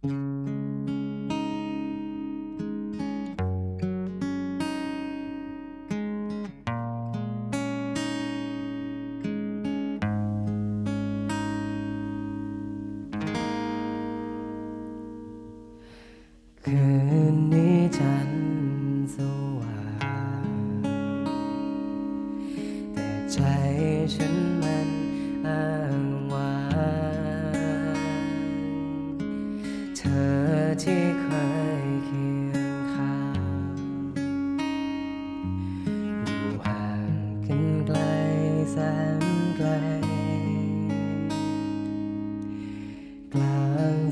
คืน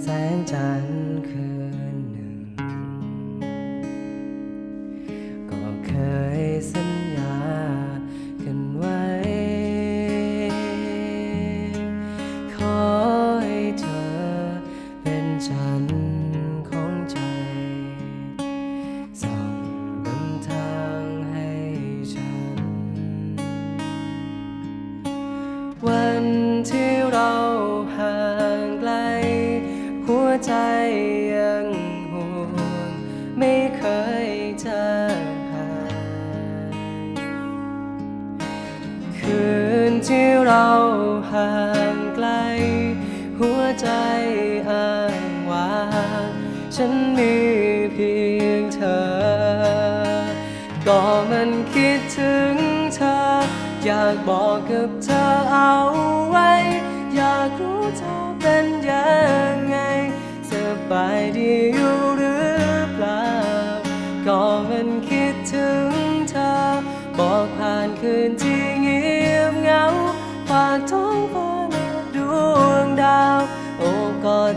แสงจันทร์คืนหนึ่ง ก็เคยสัญญากันไว้ ขอให้เธอเป็นจันของใจส่องนำทางให้ฉัน วันที่ ที่เราห่างไกล หัวใจอ้างว้างฉันมีเพียงเธอ ก็มันคิดถึงเธอ อยากบอกกับเธอเอาไว้ อยากรู้เธอเป็นยังไงสบายดีอยู่หรือเปล่า ก็มันคิดถึงเธอ บอกผ่านคืนที่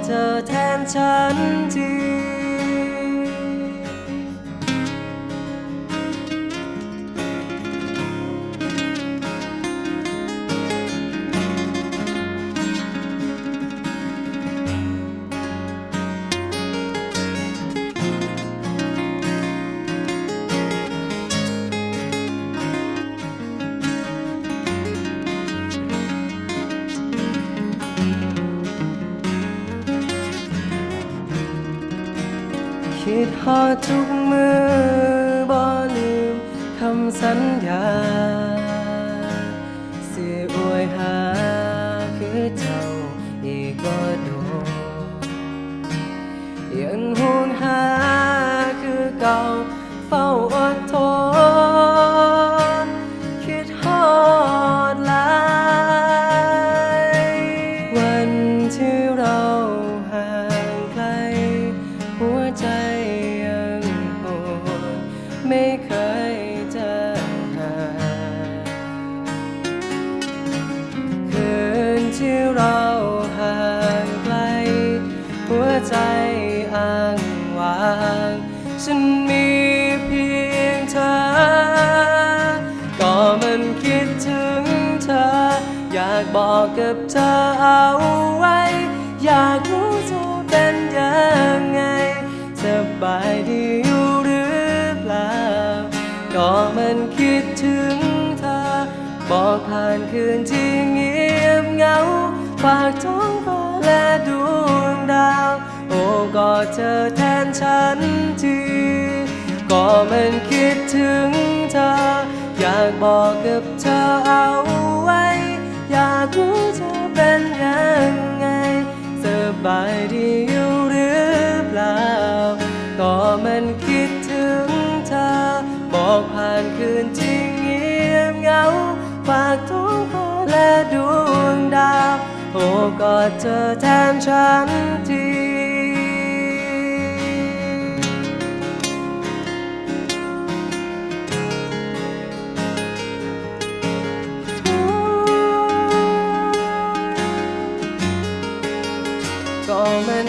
เธอแทนฉันที ดฮอดทุกมือบ่ลืมคำสัญญาสิอวยหาคือเจ้าอีกก็โดนยังฮวงหาคือเก่า ใจอ้างว้าง ฉันมีเพียงเธอ ก็มันคิดถึงเธอ อยากบอกกับเธอเอาไว้ อยากรู้เธอเป็นยังไงสบายดีอยู่หรือเปล่า ก็มันคิดถึงเธอ บอกผ่านคืนที่เงียบเหงาฝากท้องฟ้าและดวง ดาว โอ้กอดเธอแทนฉันทีก็มันคิดถึงเธอ อยากบอกกับเธอเอาไว้ อยากรู้เธอเป็นยังไงสบายดีอยู่หรือเปล่า ก็มันคิดถึงเธอ บอกผ่านคืนที่เงียบเหงาฝากท้องฟ้าและดวงดาว โอ้กอดเธอแทนฉันทีก็มัน